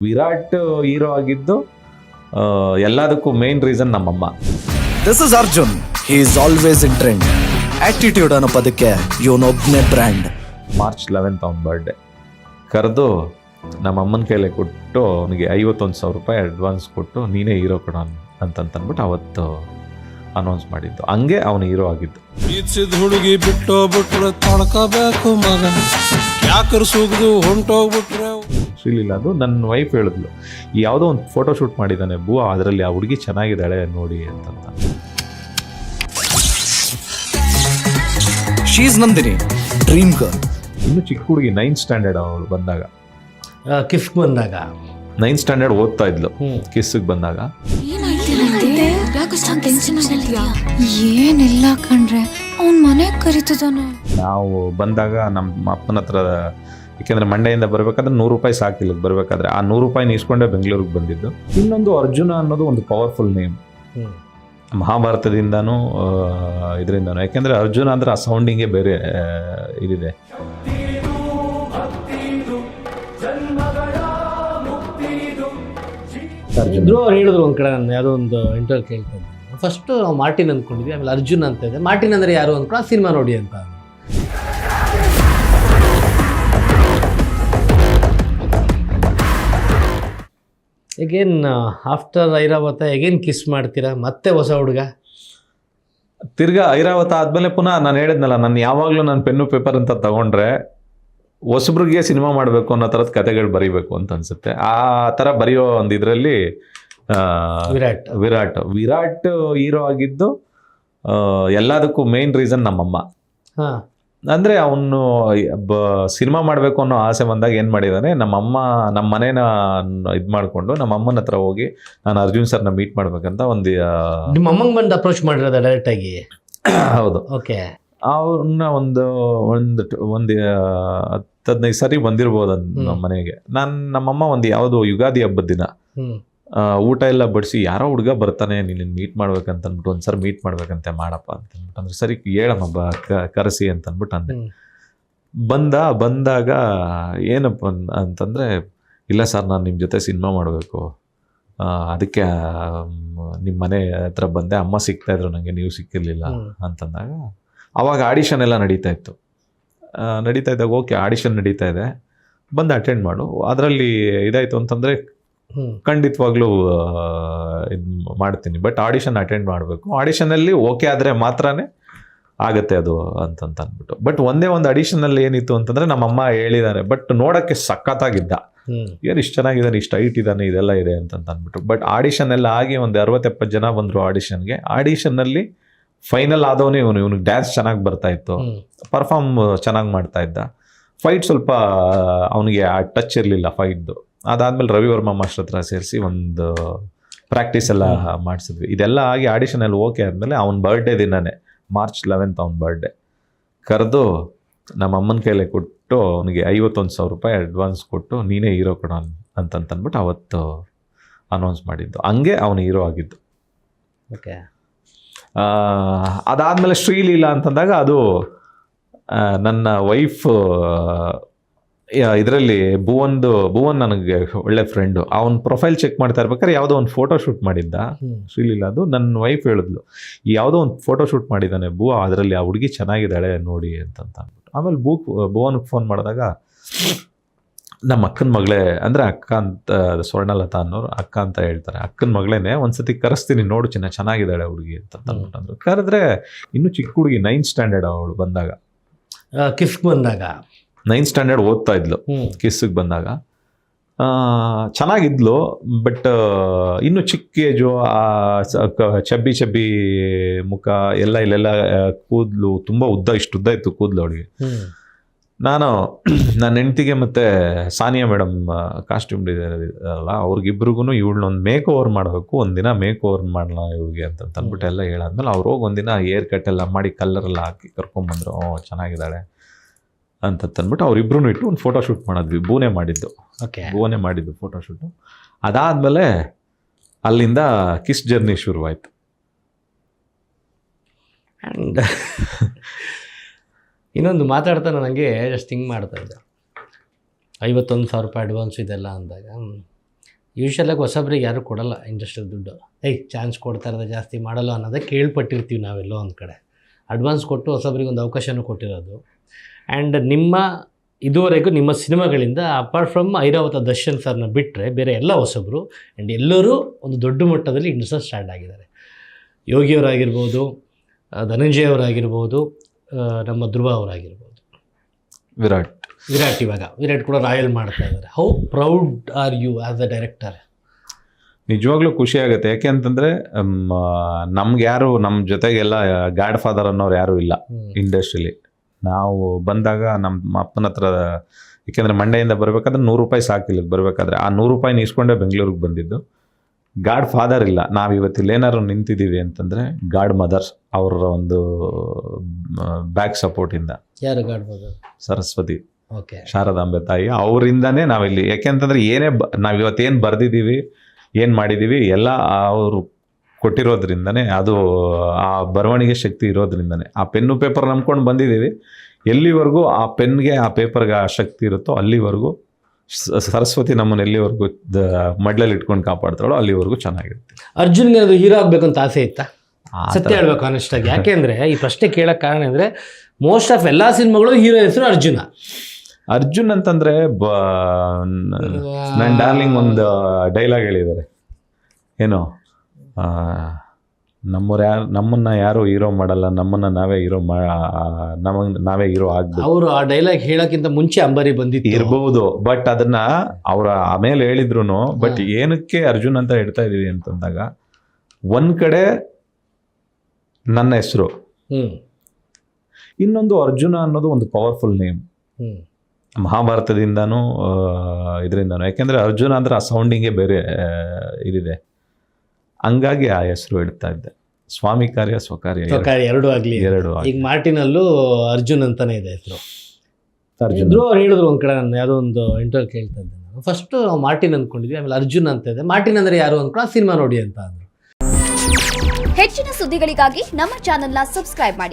Virat hero ಆಗಿದ್ದು ಎಲ್ಲದಕ್ಕೂ main reason ನಮ್ಮಮ್ಮ. This is Arjun he is always in trend attitude ಅನ್ನೋ ಪದಕ್ಕೆ ಇವನೊಬ್ನೇ ಬ್ರ್ಯಾಂಡ್ ಮಾರ್ಚ್ ಲೆವೆಂತ್ ಅವ್ನ ಬರ್ಡೇ ಕರೆದು ನಮ್ಮ ಅಮ್ಮನ ಕೈಲೇ ಕೊಟ್ಟು ಅವನಿಗೆ ಐವತ್ತೊಂದು ಸಾವಿರ ರೂಪಾಯಿ ಅಡ್ವಾನ್ಸ್ ಕೊಟ್ಟು ನೀನೇ ಹೀರೋ ಕೊಡ ಅಂತಂತಂದ್ಬಿಟ್ಟು ಅವತ್ತು ಅನೌನ್ಸ್ ಮಾಡಿದ್ದು. ಹಂಗೆ ಅವನು ಹೀರೋ ಆಗಿದ್ದು. ಪ್ರೀತಿಸಿದ ಹುಡುಗಿ ಬಿಟ್ಟೋಗ್ಬಿಟ್ರೆ ಬಿಟ್ರೆ ತಡ್ಕೋಬೇಕು ಮಗ ಯಾಕರ್ ಸುಗ್ದು ಹೊಂಟೋಗ್ಬಿಟ್ರೆ ಶ್ರೀಲಿಲ್ಲ ಅದು ನನ್ನ ವೈಫ್ ಹೇಳಿದ್ಲು ಯಾವುದೋ ಒಂದು ಫೋಟೋ ಶೂಟ್ ಮಾಡಿದ್ದಾನೆ ಬೂ ಅದರಲ್ಲಿ ಆ ಹುಡುಗಿ ಚೆನ್ನಾಗಿದ್ದಾಳೆ ನೋಡಿ ಅಂತಂತ. ಶೀಸ್ ನಂದಿನಿ ಡ್ರೀಮ್ ಗರ್ಲ್ ಇನ್ನು ಚಿಕ್ಕ ಹುಡುಗಿ ನೈನ್ ಸ್ಟ್ಯಾಂಡರ್ಡ್ ಅವಳು ಬಂದಾಗ. ಕಿಫ್ಟ್ ಬಂದಾಗ. ನೈನ್ತ್ ಸ್ಟ್ಯಾಂಡರ್ಡ್ ಓದ್ತಾ ಇದ್ಲು ಕಿಸ್ಸಿಗೆ ಬಂದಾಗ. ಏನಿಲ್ಲ ಕಣ್ರೆ ಅವ್ನ್ ಮನೆಗ್ ಕರಿತಿದ್ದಾನೆ ನಾವು ಬಂದಾಗ ನಮ್ಮ ಅಪ್ಪನ ಹತ್ರ ಯಾಕೆಂದ್ರೆ ಮಂಡ್ಯದಿಂದ ಬರಬೇಕಾದ್ರೆ ನೂರು ರೂಪಾಯಿ ಸಾಕಿಲ್ಲ ಬರಬೇಕಾದ್ರೆ. ಆ ನೂರು ರೂಪಾಯಿನ ಇಸ್ಕೊಂಡೇ ಬೆಂಗಳೂರಿಗೆ ಬಂದಿದ್ದು. ಇನ್ನೊಂದು ಅರ್ಜುನ ಅನ್ನೋದು ಒಂದು ಪವರ್ಫುಲ್ ನೇಮ್ ಮಹಾಭಾರತದಿಂದಾನು ಇದರಿಂದನೂ. ಯಾಕೆಂದ್ರೆ ಅರ್ಜುನ ಅಂದ್ರೆ ಆ ಸೌಂಡಿಂಗೇ ಬೇರೆ ಇದಿದೆ. ಇದ್ರು ಅವ್ರು ಹೇಳಿದ್ರು ಒಂದ್ ಕಡೆ ನಾನು ಯಾವುದೋ ಒಂದು ಇಂಟರ್ವ್ಯೂ ಕೇಳ್ತಾ ಇದ್ದೆ. ಫಸ್ಟ್ ನಾವು ಮಾರ್ಟಿನ್ ಅಂದ್ಕೊಂಡಿದ್ವಿ ಆಮೇಲೆ ಅರ್ಜುನ್ ಅಂತ ಇದೆ. ಮಾರ್ಟಿನ್ ಅಂದ್ರೆ ಯಾರು ಅಂದ್ಕೊಂಡು ಸಿನಿಮಾ ನೋಡಿ ಅಂತ. Again after Airavata again kiss ಮಾಡ್ತೀರಾ? ಮತ್ತೆ ಹೊಸ ಹುಡುಗ? ತಿರ್ಗಾ ಐರಾವತ ಆದಮೇಲೆ ಪುನಃ ನಾನು ಹೇಳಿದ್ನಲ್ಲ ನಾನು ಯಾವಾಗಲೂ ನಾನು ಪೆನ್ನು ಪೇಪರ್ ಅಂತ ತಗೊಂಡ್ರೆ ಹೊಸಬ್ರಿಗೆ ಸಿನಿಮಾ ಮಾಡಬೇಕು ಅನ್ನೋ ಥರದ ಕತೆಗಳು ಬರೀಬೇಕು ಅಂತ ಅನಿಸುತ್ತೆ. ಆ ಥರ ಬರೆಯೋ ಒಂದು ಇದರಲ್ಲಿ ವಿರಾಟ್. ವಿರಾಟ್. ವಿರಾಟ್ ಹೀರೋ ಆಗಿದ್ದು ಎಲ್ಲದಕ್ಕೂ ಮೇನ್ ರೀಸನ್ ನಮ್ಮಮ್ಮ. ಹಾ. ಅಂದರೆ ಅವನು ಬ ಸಿನಿಮಾ ಮಾಡಬೇಕು ಅನ್ನೋ ಆಸೆ ಬಂದಾಗ ಏನು ಮಾಡಿದ್ದಾನೆ ನಮ್ಮಮ್ಮ ನಮ್ಮ ಮನೇನ ಇದು ಮಾಡಿಕೊಂಡು ನಮ್ಮ ಅಮ್ಮನ ಹತ್ರ ಹೋಗಿ ನಾನು ಅರ್ಜುನ್ ಸರ್ನ ಮೀಟ್ ಮಾಡ್ಬೇಕಂತ ಒಂದು ನಿಮ್ಮ ಅಮ್ಮಂಗೆ ಬಂದು ಅಪ್ರೋಚ್ ಮಾಡಿರೋದ ಡೈರೆಕ್ಟಾಗಿ ಹೌದು. ಓಕೆ ಅವ್ರನ್ನ ಒಂದು ಒಂದು ಒಂದು ಹತ್ತು ಹದಿನೈದು ಸರಿ ಬಂದಿರ್ಬೋದು ನಮ್ಮ ಮನೆಗೆ. ನಾನು ನಮ್ಮಮ್ಮ ಒಂದು ಯಾವುದು ಯುಗಾದಿ ಹಬ್ಬದ ದಿನ. ಊಟ ಎಲ್ಲ ಬಡಿಸಿ ಯಾರೋ ಹುಡುಗ ಬರ್ತಾನೆ ನೀನು ಮೀಟ್ ಮಾಡ್ಬೇಕಂತ ಅಂದ್ಬಿಟ್ಟು ಒಂದ್ಸರಿ ಮೀಟ್ ಮಾಡ್ಬೇಕಂತೆ ಮಾಡಪ್ಪ ಅಂತ ಅಂದ್ಬಿಟ್ಟು ಅಂದ್ರೆ ಸರಿ ಹೇಳಮ್ಮ ಬಾ ಕರೆಸಿ ಅಂತ ಅಂದ್ಬಿಟ್ಟು ಅಂದೆ. ಬಂದ ಬಂದಾಗ ಏನಪ್ಪ ಅಂತಂದ್ರೆ ಇಲ್ಲ ಸರ್ ನಾನು ನಿಮ್ಮ ಜೊತೆ ಸಿನಿಮಾ ಮಾಡಬೇಕು. ಅದಕ್ಕೆ ನಿಮ್ಮ ಮನೆ ಹತ್ರ ಬಂದೆ ಅಮ್ಮ ಸಿಗ್ತಾ ಇದ್ರು ನನಗೆ ನೀವು ಸಿಕ್ಕಿರಲಿಲ್ಲ. ಅಂತಂದಾಗ ಅವಾಗ ಆಡಿಷನ್ ಎಲ್ಲ ನಡೀತಾ ಇತ್ತು. ನಡೀತಾ ಇದ್ದಾಗ ಓಕೆ ಆಡಿಷನ್ ನಡೀತಾ ಇದೆ. ಬಂದು ಅಟೆಂಡ್ ಮಾಡು. ಅದರಲ್ಲಿ ಇದಾಯಿತು ಅಂತಂದರೆ ಖಂಡಿತವಾಗ್ಲೂ ಇದು ಮಾಡ್ತೀನಿ. ಬಟ್ ಆಡಿಷನ್ ಅಟೆಂಡ್ ಮಾಡಬೇಕು. ಆಡಿಷನಲ್ಲಿ ಓಕೆ ಆದರೆ ಮಾತ್ರನೇ ಆಗತ್ತೆ ಅದು ಅಂತಂತ ಅಂದ್ಬಿಟ್ಟು ಬಟ್ ಒಂದೇ ಒಂದು ಅಡಿಷನಲ್ಲಿ ಏನಿತ್ತು ಅಂತಂದರೆ ನಮ್ಮಮ್ಮ ಹೇಳಿದ್ದಾರೆ ಬಟ್ ನೋಡೋಕ್ಕೆ ಸಖತ್ತಾಗಿದ್ದ. ಏನು ಇಷ್ಟು ಚೆನ್ನಾಗಿದ್ದಾನೆ ಇಷ್ಟು ಹೈಟ್ ಇದ್ದಾನೆ ಇದೆಲ್ಲ ಇದೆ ಅಂತಂತ ಅಂದ್ಬಿಟ್ಟು ಬಟ್ ಆಡಿಷನ್ ಎಲ್ಲ ಆಗಿ ಒಂದು ಅರವತ್ತೆಪ್ಪತ್ತು ಜನ ಬಂದರು ಆಡಿಷನ್ಗೆ ಆಡಿಷನ್ನಲ್ಲಿ ಫೈನಲ್ ಆದವನೇ ಇವನು. ಇವನಿಗೆ ಡ್ಯಾನ್ಸ್ ಚೆನ್ನಾಗಿ ಬರ್ತಾ ಇತ್ತು. ಪರ್ಫಾರ್ಮ್ ಚೆನ್ನಾಗಿ ಮಾಡ್ತಾ ಇದ್ದ. ಫೈಟ್ ಸ್ವಲ್ಪ ಅವನಿಗೆ ಆ ಟಚ್ ಇರಲಿಲ್ಲ ಫೈಟ್ದು ಅದಾದ್ಮೇಲೆ ರವಿ ವರ್ಮ ಮಾಸ್ಟರ್ ಹತ್ರ ಸೇರಿಸಿ ಒಂದು ಪ್ರಾಕ್ಟೀಸ್ ಎಲ್ಲ ಮಾಡಿಸಿದ್ವಿ. ಇದೆಲ್ಲ ಆಗಿ ಆಡಿಷನಲ್ಲಿ ಓಕೆ ಆದಮೇಲೆ ಅವ್ನ ಬರ್ಡೇ ದಿನನೇ ಮಾರ್ಚ್ ಲೆವೆಂತ್ ಅವ್ನ ಬರ್ಡೇ ಕರೆದು ನಮ್ಮ ಅಮ್ಮನ ಕೈಲೇ ಕೊಟ್ಟು ಅವನಿಗೆ ಐವತ್ತೊಂದು ಸಾವಿರ ರೂಪಾಯಿ ಅಡ್ವಾನ್ಸ್ ಕೊಟ್ಟು ನೀನೇ ಹೀರೋ ಕೊಡ ಅಂತಂತಂದ್ಬಿಟ್ಟು ಅವತ್ತು ಅನೌನ್ಸ್ ಮಾಡಿದ್ದು. ಹಂಗೆ ಅವನು ಹೀರೋ ಆಗಿದ್ದು. ಓಕೆ ಅದಾದಮೇಲೆ ಅದಾದ್ಮೇಲೆ ಶ್ರೀಲೀಲಾ ಅಂತಂದಾಗ ಅದು ನನ್ನ ವೈಫ್ ಇದರಲ್ಲಿ ಭುವನ್ದು ಭುವನ್ ನನಗೆ ಒಳ್ಳೆ ಫ್ರೆಂಡು ಅವನ ಪ್ರೊಫೈಲ್ ಚೆಕ್ ಮಾಡ್ತಾ ಇರ್ಬೇಕಾದ್ರೆ ಯಾವುದೋ ಒಂದು ಫೋಟೋ ಶೂಟ್ ಮಾಡಿದ್ದ. ಶ್ರೀಲೀಲ ಅದು ನನ್ನ ವೈಫ್ ಹೇಳಿದ್ಲು. ಯಾವುದೋ ಒಂದು ಫೋಟೋ ಶೂಟ್ ಮಾಡಿದ್ದಾನೆ ಭೂ ಅದರಲ್ಲಿ ಆ ಹುಡುಗಿ ಚೆನ್ನಾಗಿದ್ದಾಳೆ ನೋಡಿ ಅಂತಂತ. ಅಂದ್ಬಿಟ್ಟು ಆಮೇಲೆ ಭೂ ಭುವನ್ಗೆ ಫೋನ್ ಮಾಡಿದಾಗ ನಮ್ಮ ಅಕ್ಕನ ಮಗಳೇ ಅಂದರೆ ಅಕ್ಕ ಅಂತ ಸ್ವರ್ಣಲತಾ ಅನ್ನೋರು ಅಕ್ಕ ಅಂತ ಹೇಳ್ತಾರೆ. ಅಕ್ಕನ ಮಗಳೇನೆ ಒಂದ್ಸತಿ ಕರೆಸ್ತೀನಿ ನೋಡು ಚಿನ್ನ ಚೆನ್ನಾಗಿದ್ದಾಳೆ ಹುಡುಗಿ ಅಂತ ಅಂದ್ಬಿಟ್ಟು ಕರೆದ್ರೆ ಇನ್ನೂ ಚಿಕ್ಕ ಹುಡುಗಿ ನೈನ್ತ್ ಸ್ಟ್ಯಾಂಡರ್ಡ್ ಅವಳು ಬಂದಾಗ. ಕಿಫ್ಟ್ ಬಂದಾಗ. ನೈನ್ತ್ ಸ್ಟ್ಯಾಂಡರ್ಡ್ ಓದ್ತಾ ಇದ್ಲು ಕಿಸ್ಸಿಗೆ ಬಂದಾಗ. ಚೆನ್ನಾಗಿದ್ಲು ಬಟ್ ಇನ್ನು ಚಿಕ್ಕ ಏಜು ಚಬ್ಬಿ ಚಬ್ಬಿ ಮುಖ ಎಲ್ಲ ಇಲ್ಲೆಲ್ಲ ಕೂದಲು ತುಂಬ ಉದ್ದ ಇಷ್ಟು ಉದ್ದ ಇತ್ತು ಕೂದಲು ಅವಳಿಗೆ. ನಾನು ನನ್ನ ಹೆಂಡ್ತಿಗೆ ಮತ್ತು ಸಾನಿಯಾ ಮೇಡಮ್ ಕಾಸ್ಟ್ಯೂಮ್ ಡಿಸೈನರ್ ಅಲ್ಲ ಅವ್ರಿಗಿಬ್ರಿಗೂ ಇವಳನ್ನ ಒಂದು ಮೇಕ್ ಓವರ್ ಮಾಡಬೇಕು ಒಂದಿನ ಮೇಕ್ ಓವರ್ ಮಾಡಲಾ ಇವಳಿಗೆ ಅಂತ ಅಂದ್ಬಿಟ್ಟು ಎಲ್ಲ ಹೇಳಾದ್ಮೇಲೆ ಅವ್ರು ಹೋಗಿ ಒಂದಿನ ಏರ್ ಕಟ್ ಎಲ್ಲ ಮಾಡಿ ಕಲರ್ ಎಲ್ಲ ಹಾಕಿ ಕರ್ಕೊಂಬಂದ್ರು. ಓ ಚೆನ್ನಾಗಿದ್ದಾಳೆ. ಅಂತ ತಂದ್ಬಿಟ್ಟು ಅವ್ರಿಬ್ರು ಇಟ್ಟು ಒಂದು ಫೋಟೋ ಶೂಟ್ ಮಾಡಿದ್ವಿ. ಬೂನೆ ಮಾಡಿದ್ದು. ಓಕೆ ಬೂನೆ ಮಾಡಿದ್ದು ಫೋಟೋ ಶೂಟು ಅದಾದಮೇಲೆ ಅಲ್ಲಿಂದ ಕಿಸ್ ಜರ್ನಿ ಶುರುವಾಯಿತು. ಆ್ಯಂಡ್ ಇನ್ನೊಂದು ಮಾತಾಡ್ತಾ ನನಗೆ ಜಸ್ಟ್ ಹಿಂಗೆ ಮಾಡ್ತಾ ಇದ್ದೆ. ಐವತ್ತೊಂದು ಸಾವಿರ ರೂಪಾಯಿ ಅಡ್ವಾನ್ಸ್ ಇದೆಲ್ಲ ಅಂದಾಗ ಯೂಶ್ವಲಾಗಿ ಹೊಸಬ್ರಿಗೆ ಯಾರು ಕೊಡಲ್ಲ ಇಂಡಸ್ಟ್ರಿಯಲ್ಲಿ ದುಡ್ಡು. ಏಯ್ ಚಾನ್ಸ್ ಕೊಡ್ತಾ ಇರೋದು ಜಾಸ್ತಿ ಮಾಡಲ್ಲ ಅನ್ನೋದೇ ಕೇಳ್ಪಟ್ಟಿರ್ತೀವಿ ನಾವೆಲ್ಲೋ ಒಂದು ಕಡೆ. ಅಡ್ವಾನ್ಸ್ ಕೊಟ್ಟು ಹೊಸಬ್ರಿಗೆ ಒಂದು ಅವಕಾಶನೂ ಕೊಟ್ಟಿರೋದು. ಆ್ಯಂಡ್ ನಿಮ್ಮ ಇದುವರೆಗೂ ನಿಮ್ಮ ಸಿನಿಮಾಗಳಿಂದ ಅಪಾರ್ಟ್ ಫ್ರಮ್ ಐರಾವತ ದರ್ಶನ್ ಸರ್ನ ಬಿಟ್ಟರೆ ಬೇರೆ ಎಲ್ಲ ಹೊಸಬ್ರು ಆ್ಯಂಡ್ ಎಲ್ಲರೂ ಒಂದು ದೊಡ್ಡ ಮಟ್ಟದಲ್ಲಿ ಇಂಡಸ್ಟ್ರಿ ಸ್ಟ್ಯಾಂಡ್ ಆಗಿದ್ದಾರೆ. ಯೋಗಿಯವರಾಗಿರ್ಬೋದು ಧನಂಜಯ ಅವರಾಗಿರ್ಬೋದು ನಮ್ಮ ಧ್ರುವ ಅವರಾಗಿರ್ಬೋದು. ವಿರಾಟ್. ವಿರಾಟ್ ಇವಾಗ ವಿರಾಟ್ ಕೂಡ ರಾಯಲ್ ಮಾಡ್ತಾ ಇದ್ದಾರೆ. How proud are you as a director ನಿಜವಾಗ್ಲೂ ಖುಷಿ ಆಗುತ್ತೆ. ಯಾಕೆ ಅಂತಂದ್ರೆ ನಮ್ಗೆ ಯಾರು ನಮ್ಮ ಜೊತೆಗೆಲ್ಲ ಗಾಡ್ ಫಾದರ್ ಅನ್ನೋರು ಯಾರು ಇಲ್ಲ ಇಂಡಸ್ಟ್ರಿಲಿ ನಾವು ಬಂದಾಗ ನಮ್ಮ ಅಪ್ಪನ ಹತ್ರ ಏಕೆಂದರೆ ಮಂಡ್ಯದಿಂದ ಬರಬೇಕಾದ್ರೆ ನೂರು ರೂಪಾಯಿ ಸಾಕಿಲ್ಲ ಬರಬೇಕಾದ್ರೆ. ಆ ನೂರು ರೂಪಾಯಿ ಇಸ್ಕೊಂಡೇ ಬೆಂಗಳೂರಿಗೆ ಬಂದಿದ್ದು. ಗಾಡ್ ಫಾದರ್ ಇಲ್ಲ. ನಾವು ಇವತ್ತಿಲ್ಲ ಏನಾದ್ರು ನಿಂತಿದ್ದೀವಿ ಅಂತಂದ್ರೆ ಗಾಡ್ ಮದರ್ಸ್ ಅವರ ಒಂದು ಬ್ಯಾಕ್ ಸಪೋರ್ಟಿಂದ ಯಾರು ಗಾಡ್ಬೋದು ಸರಸ್ವತಿ. ಓಕೆ. ಶಾರದಾಂಬೆ ತಾಯಿ ಅವರಿಂದಾನೇ ನಾವಿಲ್ಲಿ. ಯಾಕೆಂತಂದ್ರೆ ಏನೇ ಬ ನಾವು ಏನು ಬರ್ದಿದ್ದೀವಿ ಏನು ಮಾಡಿದ್ದೀವಿ ಎಲ್ಲ ಅವರು ಕೊಟ್ಟಿರೋದ್ರಿಂದನೇ ಅದು ಆ ಬರವಣಿಗೆ ಶಕ್ತಿ ಇರೋದ್ರಿಂದನೇ. ಆ ಪೆನ್ನು ಪೇಪರ್ ನಂಬ್ಕೊಂಡು ಬಂದಿದ್ದೀವಿ. ಎಲ್ಲಿವರೆಗೂ ಆ ಪೆನ್ಗೆ ಆ ಪೇಪರ್ಗೆ ಆ ಶಕ್ತಿ ಇರುತ್ತೋ ಅಲ್ಲಿವರೆಗೂ ಸರಸ್ವತಿ ನಮ್ಮನ್ನು ಎಲ್ಲಿವರೆಗೂ ಮಡ್ಲಲ್ಲಿ ಇಟ್ಕೊಂಡು ಕಾಪಾಡ್ತಾಳೋ ಅಲ್ಲಿವರೆಗೂ ಚೆನ್ನಾಗಿರುತ್ತೆ. ಅರ್ಜುನ್ ಅದು ಹೀರೋ ಆಗ್ಬೇಕು ಅಂತ ಆಸೆ ಇತ್ತಾ? ಸತ್ಯ ಹೇಳ್ಬೇಕು ಆನೆಸ್ಟ್ ಆಗಿ. ಯಾಕೆಂದ್ರೆ ಈ ಪ್ರಶ್ನೆ ಕೇಳಕ್ಕೆ ಕಾರಣ ಅಂದರೆ ಮೋಸ್ಟ್ ಆಫ್ ಎಲ್ಲ ಸಿನಿಮಾಗಳು ಹೀರೋ ಹೆಸರು ಅರ್ಜುನ. ಅರ್ಜುನ್ ಅಂತಂದ್ರೆ ಬ ನನ್ನ ಡಾರ್ಲಿಂಗ್ ಒಂದು ಡೈಲಾಗ್ ಹೇಳಿದ್ದಾರೆ. ಏನು? ನಮ್ಮವ್ರು ಯಾರು ನಮ್ಮನ್ನ ಯಾರು ಹೀರೋ ಮಾಡಲ್ಲ ನಮ್ಮನ್ನ ನಾವೇ ಹೀರೋ ಮಾ ನಮಗೆ ನಾವೇ ಹೀರೋ ಆಗ್ಬೇಕು. ಅವರು ಆ ಡೈಲಾಗ್ ಹೇಳೋಕ್ಕಿಂತ ಮುಂಚೆ ಅಂಬರಿ ಬಂದಿತ್ತು. ಇರಬಹುದು ಬಟ್ ಅದನ್ನ ಅವರ ಆಮೇಲೆ ಹೇಳಿದ್ರು ಬಟ್ ಏನಕ್ಕೆ ಅರ್ಜುನ್ ಅಂತ ಹೇಳ್ತಾ ಇದ್ದೀವಿ ಅಂತಂದಾಗ ಒಂದು ಕಡೆ ನನ್ನ ಹೆಸರು. ಇನ್ನೊಂದು ಅರ್ಜುನ ಅನ್ನೋದು ಒಂದು ಪವರ್ಫುಲ್ ನೇಮ್ ಮಹಾಭಾರತದಿಂದನೂ ಇದರಿಂದನೂ. ಯಾಕೆಂದ್ರೆ ಅರ್ಜುನ ಅಂದರೆ ಆ ಸೌಂಡಿಂಗೇ ಬೇರೆ ಇದಿದೆ. ಹಂಗಾಗಿ ಆ ಹೆಸರು ಇಡ್ತಾ ಇದ್ದೆ. ಸ್ವಾಮಿ ಕಾರ್ಯ ಸ್ವಕಾರ್ಯ ಎರಡು- ಸ್ವಕಾರ್ಯ ಎರಡು ಆಗ್ಲಿ ಎರಡು ಈಗ ಮಾರ್ಟಿನಲ್ಲೂ ಅರ್ಜುನ್ ಅಂತಾನೆ ಇದೆ ಹೆಸರು. ಅರ್ಜುನ. ಇದ್ರು ಅವ್ರು ಹೇಳಿದ್ರು ಒಂದ್ ಕಡೆ ನಾನು ಯಾವುದೋ ಒಂದು ಇಂಟರ್ವ್ಯೂ ಕೇಳ್ತಾ ಇದ್ದೆ ನಾನು. ಫಸ್ಟ್ ನಾವು ಮಾರ್ಟಿನ್ ಅಂದ್ಕೊಂಡಿದ್ವಿ ಆಮೇಲೆ ಅರ್ಜುನ್ ಅಂತ ಇದೆ. ಮಾರ್ಟಿನ್ ಅಂದ್ರೆ ಯಾರು ಅಂದ್ಕೊಂಡು ಸಿನಿಮಾ ನೋಡಿ ಅಂತ ಅಂದ್ರು. ಹೆಚ್ಚಿನ ಸುದ್ದಿಗಳಿಗಾಗಿ ನಮ್ಮ ಚಾನೆಲ್ನ ಸಬ್ಸ್ಕ್ರೈಬ್ ಮಾಡಿ.